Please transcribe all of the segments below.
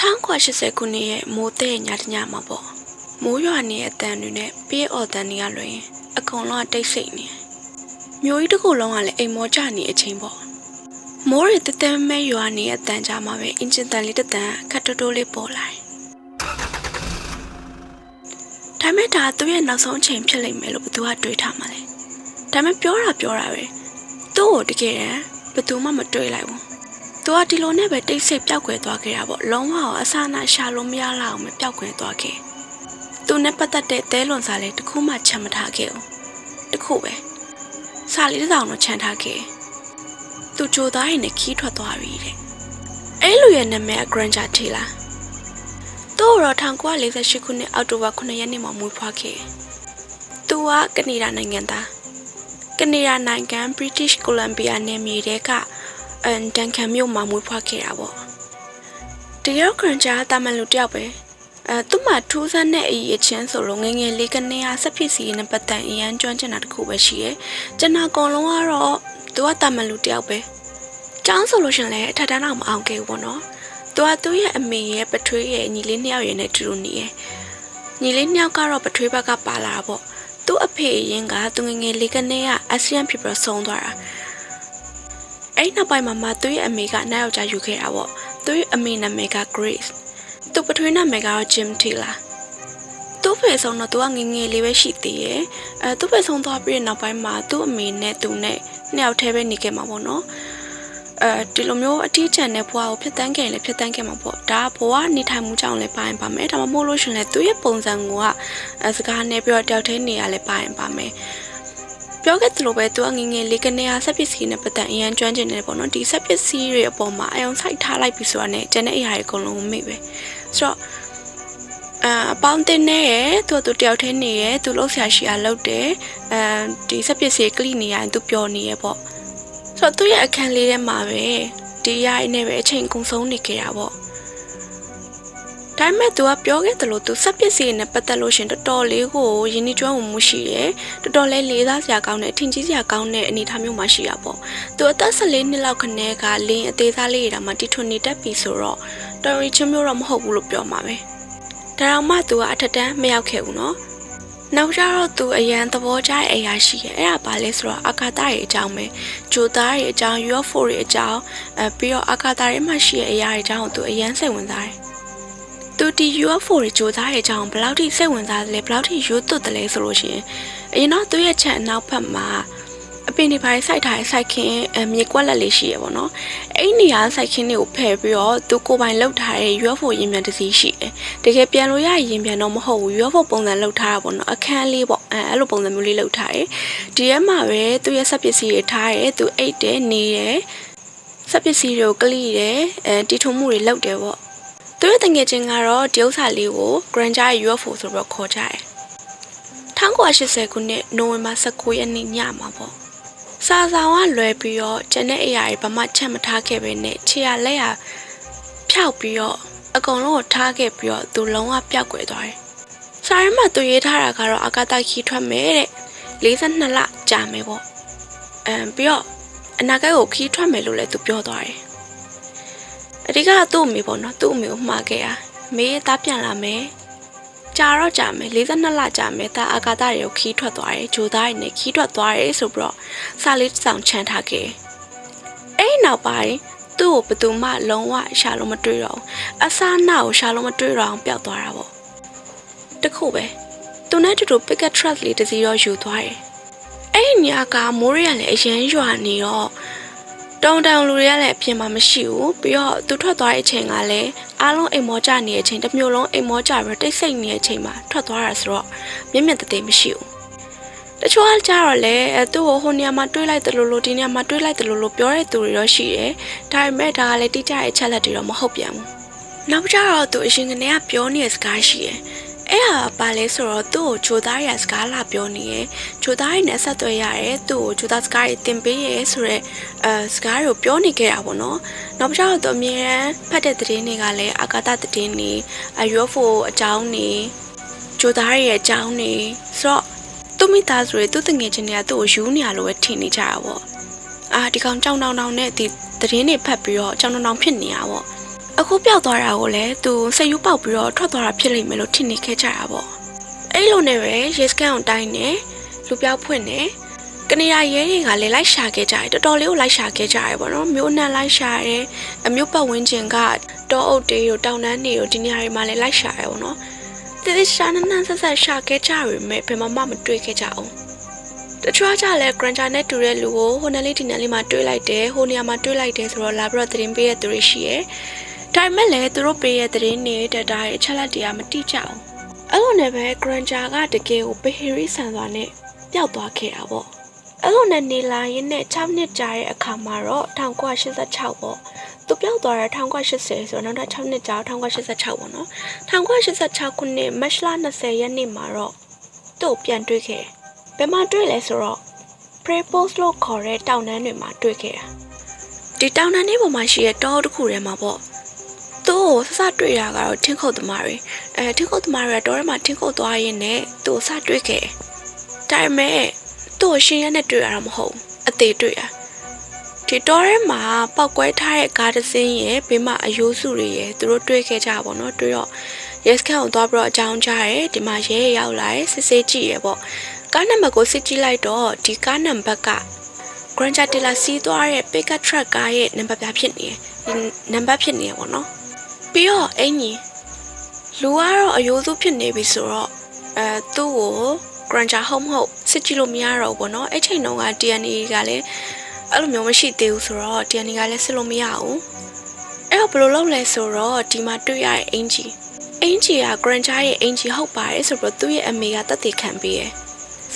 1980ခုနှစ်ရဲ့မိုးတဲ့ညတညမှာပေါ့မိုးရွာနေတဲ့အတန်တွေနဲ့ပြေးအော်တန်တွေကလွင်အကုန်လုံးကတိတ်ဆိတ်နေတယ်မျိုးကြီးတစ်ခုလုံးကလည်းအိမ်မောကျနေအချိန်ပေါ့မိုးရတတဲမဲရွာနေတဲ့အတန်ကြမှာပဲအင်ဂျင်တန်လေးတစ်တန်ခတ်တိုးတိုးလေးပေါ်လာတယ်ဒါမဲ့ဒါသူ့ရဲ့နောက်ဆုံးအချိန်ဖြစ်လိမ့်မယ်လို့ဘသူကတွေးထားမှလဲဒါမဲ့ပြောတာပြောတာပဲသူ့ကိုတကယ်တမ်း ဘသူမှမတွေးလိုက်ဘူးသူကဒီလိုနဲ့ပဲတိတ်ဆိတ်ပျောက်ကွယ်သွားခဲ့တာပေါ့လုံးဝအဆအနာရှာလို့မရလောက်အောင်ပဲပျောက်ကွယ်သွားခဲ့သူနဲ့ပတ်သက်တဲ့သဲလွန်စာလေးတစ်ခုမှချမ်းမထားခဲ့ဘူးတစ်ခုပဲစာလေးတစ်စောင်တော့ချမ်းထားခဲ့သူကြိုသားရင်နဲ့ခီးထွက်သွားပြီတဲ့အဲ့လူရဲ့နာမည်က Granger Taylor သူ့ကိုတော့1948ခုနှစ်အောက်တိုဘာ9ရက်နေ့မှာမွေးဖွားခဲ့သူကကနေဒါနိုင်ငံသား ကနေဒါနိုင်ငံ British Columbia နယ်မြေတဲကအန်တန်ခံမြို့မှာမွေးဖွားခဲ့တာပေါ့တကယ်တော့ခရန်ချာတာမန်လူတယောက်ပဲအဲသူ့မှာထူးဆန်းတဲ့အရေးအချင်းဆိုလို့ငယ်ငယ်လေးကနေရဆက်ဖြစ်စီနဲ့ပတ်သက်အရန်ကျွမ်းကျင်တာတစ်ခုပဲရှိရယ်ကျွန်တော်အကုန်လုံးကတော့သူကတာမန်လူတယောက်ပဲကျောင်းဆိုလို့ရှရင်လည်းအထက်တန်းတော့မအောင်ခဲ့ဘူးပေါ့နော်သူကသူ့ရဲ့အမေရဲ့ပထွေးရဲ့ညီလေးနှစ်ယောက်ရဲ့နဲ့တူတူနေရယ်ညီလေးနှစ်ယောက်ကတော့ပထွေးဘက်ကပါလာတာပေါ့ သူ့အဖေအရင်ကသူငယ်ငယ်လေးကနေရအဆီယံဖြစ်ပြီးဆုံးသွားတာအဲ့နောက်ပိုင်းမှာမသူ့ရဲ့အမေကနောက်ယောက်ျားယူခဲ့တာပေါ့သူ့ရဲ့အမေနာမည်က Grace သူပထွေးနာမည်ကတော့ Jim Taylor သူ့ဖေဆုံးတော့သူကငယ်ငယ်လေးပဲရှိသေးရဲ့အဲသူ့ဖေဆုံးသွားပြီးတဲ့နောက်ပိုင်းမှာသူ့အမေနဲ့သူနဲ့နှစ်ယောက်တည်းပဲနေခဲ့မှာပေါ့နော် အဲဒီလိုမျိုးအထီးကျန်တဲ့ဘဝကိုဖြစ်တန်းခဲ့ရင်လည်းဖြစ်တန်းခဲ့မှာပေါ့ဒါကဘဝနေထိုင်မှုကြောင့်လည်းပါရင်ပါမယ်ဒါမှမဟုတ်လို့ရှရင်လည်းသူ့ရဲ့ပုံစံကအဲစကားနဲ့ပြီးတော့တယောက်တည်းနေရလည်းပါရင်ပါမယ်ပြောခဲ့သလိုပဲသူကငငယ်လေးကနေအားဆက်ပစ္စည်းနဲ့ပတ်သက်အရန်ကျွမ်းကျင်နေတယ်ပေါ့နော်ဒီဆက်ပစ္စည်းတွေအပေါ်မှာအယုံဆိုင်ထားလိုက်ပြီဆိုတာနဲ့ကျန်တဲ့အရာတွေအကုန်လုံးမေ့ပဲဆိုတော့အာအပေါင်းတင်နေရယ်သူကသူတယောက်တည်းနေရယ်သူလှုပ်ရှားရှိအားလုပ်တယ်အဲဒီဆက်ပစ္စည်းကလိနေရရင်သူပျော်နေရယ်ပေါ့ ဆိုတော့သူ့ရဲ့အခန်းလေးထဲမှာပဲဒီအရာတွေနဲ့ပဲအချိန်ကုန်ဆုံးနေကြတာပေါ့ဒါပေမဲ့သူကပြောခဲ့တယ်လို့သူစက်ပစ္စည်းနဲ့ပတ်သက်လို့ရှရင်တော်တော်လေးကိုယဉ်ကျေးကျွမ်းမှုရှိတယ်တော်တော်လေးလေးစားစရာကောင်းတယ်ထင်ကြီးစရာကောင်းတဲ့အနေအထားမျိုးမှရှိရပေါ့သူအသက်14နှစ်လောက်ခနဲကလင်းအသေးစားလေးတွေတောင်မှတီထွန်နေတတ်ပြီဆိုတော့တော်ရီချင်းမျိုးတော့မဟုတ်ဘူးလို့ပြောမှာပဲဒါတော့မှသူကအထက်တန်းမရောက်ခဲ့ဘူးနော် နောက်ကြတော့သူအရန်သဘောကျတဲ့အရာရှိရဲ့အဲ့ဒါပါလဲဆိုတော့အာကာသရဲ့အကြောင်းပဲဂျိုသားရဲ့အကြောင်း UFO ရဲ့အကြောင်းအဲပြီးတော့အာကာသရဲ့မှာရှိတဲ့အရာတွေအကြောင်းကိုသူအရန်စိတ်ဝင်စားတယ်သူဒီ UFO တွေကြိုးစားတဲ့အကြောင်းဘယ်လောက်ထိစိတ်ဝင်စားသလဲဘယ်လောက်ထိရိုးသွတ်သလဲဆိုလို့ရှိရင်အရင်တော့သူ့ရဲ့ချက်အနောက်ဘက်မှာ အပင်တွေပိုင်းစိုက်ထားတဲ့စိုက်ခင်းအမြေကွက်လက်လေးရှိရပေါ့နော်အဲ့ဒီနေရာစိုက်ခင်းတွေကိုဖယ်ပြီးတော့သူကိုယ်ပိုင်လှုပ်ထားတဲ့ UFO ရင်ပြန်တစ်စီးရှိတယ်တကယ်ပြန်လို့ရရင်ရင်ပြန်တော့မဟုတ်ဘူး UFO ပုံစံလှုပ်ထားတာပေါ့နော်အခန်းလေးပေါ့အဲအဲ့လိုပုံစံမျိုးလေးလှုပ်ထားတယ်ဒီထဲမှာပဲသူ့ရဲ့စက်ပစ္စည်းတွေထားတယ်သူအိတ်တယ်နေတယ်စက်ပစ္စည်းတွေကိုကလိတယ်အဲတီထုံမှုတွေလုပ်တယ်ပေါ့သူရဲ့တငယ်ချင်းကတော့ဒီဥစ္စာလေးကို Granger UFO ဆိုပြီးတော့ခေါ်ကြတယ်။1980ခုနှစ်နိုဝင်ဘာ19ရက်နေ့ညမှာပေါ့။ စာဆောင်ကလွယ်ပြီးတော့ကျန်တဲ့အရာတွေဘာမှချက်မထားခဲ့ပဲနဲ့ခြေရလက်ရဖြောက်ပြီးတော့အကုန်လုံးကိုထားခဲ့ပြီးတော့သူလုံးဝပျောက်ကွယ်သွားတယ်။စာရင်းမှာသူရေးထားတာကတော့အာကာသခီးထွက်မယ်တဲ့42လကြာမယ်ပေါ့။အမ်ပြီးတော့အနာဂတ်ကိုခီးထွက်မယ်လို့လည်းသူပြောသွားတယ်။အဓိကသူ့အမေပေါ့နော်သူ့အမေကိုမှားခဲ့တာမေးသားပြန်လာမယ် ကြာတော့ကြာမယ်42လကြာမယ်ဒါအာကာသတွေကိုခီးထွက်သွားတယ်ဂျိုသားတွေနဲ့ခီးထွက်သွားတယ်ဆိုပြီးတော့စာလေးတစ်စောင်ချမ်းထားခဲ့အဲ့ဒီနောက်ပိုင်းသူ့ကိုဘယ်သူမှလုံးဝရှာလို့မတွေ့တော့ဘူးအဆာနာကိုရှာလို့မတွေ့တော့အောင်ပျောက်သွားတာပေါ့တခုပဲသူနဲ့တူတူ picket truck လေးတစ်စီးတော့ယူသွားတယ်အဲ့ဒီညကမိုးရရလည်းအရန်ရွာနေတော့တုံတောင်လူတွေကလည်းအပြင်မှာမရှိဘူးပြီးတော့သူထွက်သွားတဲ့အချိန်ကလည်း အားလုံးအိမ်မောကြနေတဲ့အချိန်တစ်မျိုးလုံးအိမ်မောကြပြီးတိတ်ဆိတ်နေတဲ့အချိန်မှာထွက်သွားတာဆိုတော့မျက်မျက်တသေးမရှိဘူးတချို့ကကြတော့လေအဲသူ့ကိုဟိုနေရာမှာတွေးလိုက်တယ်လို့လို့ဒီနေရာမှာတွေးလိုက်တယ်လို့လို့ပြောတဲ့သူတွေတော့ရှိတယ်ဒါပေမဲ့ဒါကလည်းတိကျတဲ့အချက်လက်တွေတော့မဟုတ်ပြန်ဘူးနောက်ကြတော့သူအရင်ကနေကပြောနေတဲ့စကားရှိတယ် အဲ့ဟာပါလဲဆိုတော့သူ့ကိုဂျိုသားရစကားလာပြောနေရယ်ဂျိုသားရနဲ့ဆက်သွယ်ရတယ်သူ့ကိုဂျိုသားစကားတွေတင်ပေးရဲဆိုတော့အဲစကားတွေကိုပြောနေခဲ့တာပေါ့နော်နောက်ကြတော့သူအမြဲတမ်းဖတ်တဲ့သတင်းတွေကလည်းအာကာသသတင်းတွေအ UFO အကြောင်းတွေဂျိုသားရရဲ့အကြောင်းတွေဆိုတော့သူ့မိသားစုတွေသူ့တငယ်ချင်းတွေကသူ့ကိုယူနေရလို့ပဲထင်နေကြတာပေါ့အာဒီကောင်ကြောင်တောင်တောင်နဲ့ဒီသတင်းတွေဖတ်ပြီးတော့အကြောင်းတောင်ဖြစ်နေရပေါ့ အခုပျောက်သွားတာကိုလည်းသူစိတ်ယူပေါက်ပြီးတော့ထွက်သွားတာဖြစ်လိမ့်မယ်လို့ထင်နေခဲ့ကြတာပေါ့အဲ့လိုနဲ့ပဲရေစကန်အောင်တိုင်းနေလူပြောက်ဖွင့်နေကနေရာရဲတွေကလည်းလိုက်ရှာခဲ့ကြတယ်တော်တော်လေးကိုလိုက်ရှာခဲ့ကြတယ်ပေါ့နော်မျိုးအနှံလိုက်ရှာတယ်အမျိုးပတ်ဝန်းကျင်ကတောအုပ်တွေတို့တောင်တန်းတွေတို့ဒီနေရာတွေမှာလည်းလိုက်ရှာတယ်ပေါ့နော်တိတိရှာနန်းနန်းဆက်ဆက်ရှာခဲ့ကြရမယ်ဘယ်မှမတွေ့ခဲ့ကြအောင်တချို့ကလည်း Granger နဲ့တူတဲ့လူကိုဟိုနယ်လေးဒီနယ်လေးမှာတွေးလိုက်တယ်ဟိုနေရာမှာတွေးလိုက်တယ်ဆိုတော့လာပြီးတော့သတင်းပေးတဲ့သူတွေရှိရယ် ဒါပေမဲ့လည်းသူတို့ပေးတဲ့သတင်းတွေ data တွေအချက်လက်တွေကမတိကျအောင်အဲ့လိုနဲ့ပဲ Granger ကတကယ်ကိုပဟီရီဆန်စွာနဲ့ပျောက်သွားခဲ့တာပေါ့အဲ့လိုနဲ့နေလာရင်နဲ့6နှစ်ကြာတဲ့အခါမှာတော့1986ပေါ့သူပျောက်သွားတဲ့1980ဆိုတော့နောက်ထပ်6နှစ်ကြာ1986ပေါ့နော်1986ခုနှစ်မတ်လ20ရက်နေ့မှာတော့သူ့ကိုပြန်တွေ့ခဲ့တယ်ဘယ်မှာတွေ့လဲဆိုတော့ Prepos လို့ခေါ်တဲ့တောင်တန်းတွေမှာတွေ့ခဲ့တာဒီတောင်တန်းတွေပေါ်မှာရှိတဲ့တောတစ်ခုထဲမှာပေါ့သူ့ ကိုစစတွေ့ရကတော့ထင်းခုတ်သမားတွေအဲထင်းခုတ်သမားတွေကတောထဲမှာထင်းခုတ်သွားရင်းနဲ့သူ့ကိုစတွေ့ခဲ့တယ်ဒါပေမဲ့သူ့ကိုရှင်ရက်နဲ့တွေ့ရတာမဟုတ်ဘူးအသေးတွေ့ရဒီတောထဲမှာပောက်ကွဲထားတဲ့ကားတစ်စင်းရဲ့ဘေးမှာအယိုးစုတွေရဲ့သူတို့တွေ့ခဲ့ကြပါတော့တွေ့တော့ yes ခန့်ကိုသွားပြီးတော့အကြောင်းကြားတယ်ဒီမှာရဲရောက်လာတယ်စစ်ဆေးကြည့်ရပေါ့ကားနံပါတ်ကိုစစ်ကြည့်လိုက်တော့ဒီကားနံပါတ်က Granger Taylor စီးသွားတဲ့ pickup truck ကားရဲ့နံပါတ်ပြဖြစ်နေတယ်ဒီနံပါတ်ဖြစ်နေရပေါ့နော် ပြီးတော့အင်ကြီးလူကတော့အယိုးစုဖြစ်နေပြီဆိုတော့အဲသူ့ကို Granger ဟုတ်မဟုတ်စစ်ကြည့်လို့မရတော့ဘူးပေါ့နော်အဲ့ချိန်တုန်းက DNA ကလည်းအဲ့လိုမျိုးမရှိသေးဘူးဆိုတော့ DNA ကလည်းစစ်လို့မရဘူးအဲ့တော့ဘယ်လိုလုပ်လဲဆိုတော့ဒီမှာတွေ့ရတဲ့အင်ကြီးအင်ကြီးက Granger ရဲ့အင်ကြီးဟုတ်ပါတယ်ဆိုတော့သူ့ရဲ့အမေကတတ်သိခံပေးရဲ့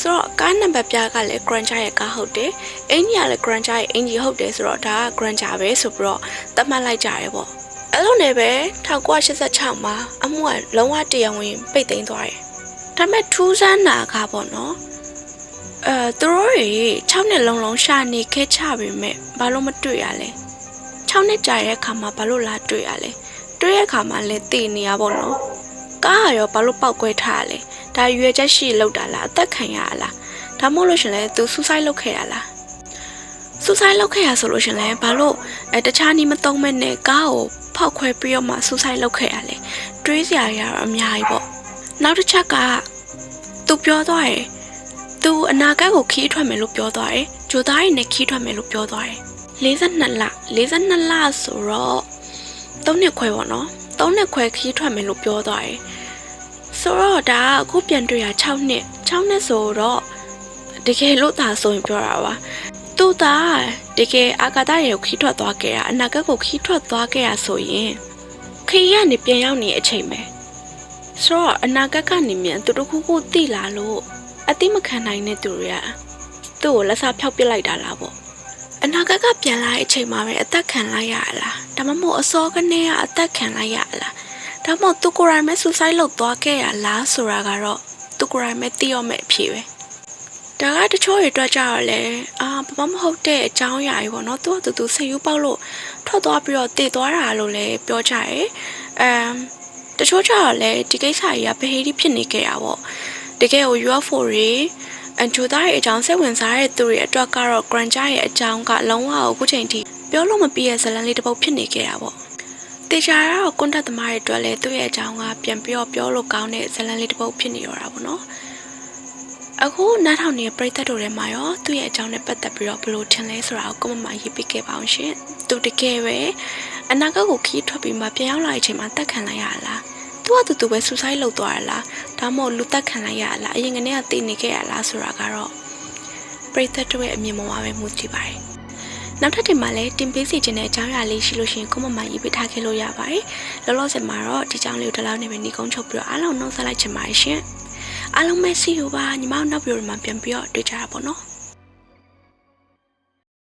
ဆိုတော့ကားနံပါတ်ပြားကလည်း Granger ရဲ့ကားဟုတ်တယ်။အင်ကြီးကလည်း Granger ရဲ့အင်ကြီးဟုတ်တယ်ဆိုတော့ဒါက Granger ပဲဆိုပြီးတော့သတ်မှတ်လိုက်ကြတယ်ပေါ့။ အဲ့လိုနဲ့ပဲ1986မှာအမှုကလုံးဝတရားဝင်ပိတ်သိမ်းသွားတယ်။ဒါပေမဲ့ထူးဆန်းတာကပေါ့နော်။အဲသူတို့တွေ6နှစ်လုံးလုံးရှာနေခဲ့ချပေမဲ့ဘာလို့မတွေ့ရလဲ။6နှစ်ကြာတဲ့အခါမှာဘာလို့လာတွေ့ရလဲ။တွေ့ရအခါမှာလည်းတည်နေရပေါ့နော်။ကားကရောဘာလို့ပောက်ကွဲထားရလဲ။ဒါရွယ်ချက်ရှိလောက်တာလားအသက်ခံရလားဒါမှမဟုတ်လို့ရှင်လဲသူဆူဆိုက်လုပ်ခဲ့ရလားဆူဆိုက်လုပ်ခဲ့ရဆိုလို့ရှင်လဲဘာလို့အဲတခြားနီးမသုံးမဲ့နဲ့ကားကို ဖောက်ခွဲပြီးတော့မှဆူဆိုက်လုပ်ခဲ့ရလဲတွေးစရာရတော့အများကြီးပေါ့နောက်တစ်ချက်ကသူပြောသွားတယ်သူအနာဂတ်ကိုခီးထွက်မယ်လို့ပြောသွားတယ်ဂျိုသားရည်နဲ့ခီးထွက်မယ်လို့ပြောသွားတယ်42လ42လဆိုတော့3နှစ်ခွဲပေါ့နော်3နှစ်ခွဲခီးထွက်မယ်လို့ပြောသွားတယ်ဆိုတော့ဒါကအခုပြန်တွေ့ရ6နှစ်6နှစ်ဆိုတော့တကယ်လို့သာဆိုရင်ပြောတာပါ သူသာတကယ်အာကာသရေကိုခီးထွက်သွားခဲ့တာအနာဂတ်ကိုခီးထွက်သွားခဲ့ရဆိုရင်ခီးကနေပြန်ရောက်နေအချိန်ပဲဆိုတော့အနာဂတ်ကနေမြန်သူတို့ခုခုတိလာလို့အတိမခံနိုင်တဲ့သူတွေကသူ့ကိုလက်စားဖျောက်ပစ်လိုက်တာလားပေါ့အနာဂတ်ကပြန်လာတဲ့အချိန်မှာပဲအသက်ခံလိုက်ရလားဒါမှမဟုတ်အစောကနေကအသက်ခံလိုက်ရလားဒါမှမဟုတ်သူကိုယ်တိုင်ပဲဆူဆိုက်လုပ်သွားခဲ့ရလားဆိုတာကတော့သူကိုယ်တိုင်ပဲသိရမယ့်အဖြေပဲ ဒါကတချို့တွေအတွက်ကြတော့လေအာဘာမှမဟုတ်တဲ့အကြောင်းအရာကြီးပေါ့နော်သူကသူသူစိတ်ယူပေါက်လို့ထွက်သွားပြီးတော့တည်သွားတာလို့လည်းပြောကြတယ်အမ်တချို့ကြတော့လေဒီကိစ္စကြီးကဘဟေးဒီဖြစ်နေခဲ့တာပေါ့တကယ်ကို UFO တွေအန်ဂျူသားရဲ့အကြောင်းစိတ်ဝင်စားတဲ့သူတွေအတွက်ကတော့ Granger ရဲ့အကြောင်းကလုံးဝအခုချိန်ထိပြောလို့မပြည့်ရဲ့ဇလန်လေးတစ်ပုတ်ဖြစ်နေခဲ့တာပေါ့တေချာကတော့ကွန်တက်သမားတွေအတွက်လည်းသူ့ရဲ့အကြောင်းကပြန်ပြီးတော့ပြောလို့ကောင်းတဲ့ဇာတ်လမ်းလေးတစ်ပုဒ်ဖြစ်နေတော့တာပေါ့နော် အခုနားထောင်နေတဲ့ပရိသတ်တို့ထဲမှာရောသူ့ရဲ့အကြောင်းနဲ့ပတ်သက်ပြီးတော့ဘယ်လိုထင်လဲဆိုတာကိုကွန်မန့်မှာရေးပေးခဲ့ပါအောင်ရှင်သူတကယ်ပဲအနာဂတ်ကိုခီးထွက်ပြီးမှပြန်ရောက်လာတဲ့အချိန်မှာတက်ခံလိုက်ရလားသူကတူတူပဲဆူဆိုက်လုပ်သွားရလားဒါမှမဟုတ်လူတက်ခံလိုက်ရလားအရင်ကနေကတည်နေခဲ့ရလားဆိုတာကတော့ပရိသတ်တို့ရဲ့အမြင်ပေါ်မှာပဲမူတည်ပါတယ်နောက်ထပ်တင်မှာလည်းတင်ပေးစီခြင်းတဲ့အကြောင်းအရာလေးရှိလို့ရှိရင်ကိုမမရေးပေးထားခဲ့လို့ရပါတယ်။လောလောဆယ်မှာတော့ဒီကြောင်းလေးကိုတစ်လောက်နေပဲညီကုန်းချုပ်ပြီးတော့အားလုံးနှုတ်ဆက်လိုက်ချင်ပါတယ်ရှင်။ အားလုံးပဲစီကိုပါညီမတို့နောက်ပြီးတော့မှပြန်ပြီးတော့တွေ့ကြတာပေါ့နော်။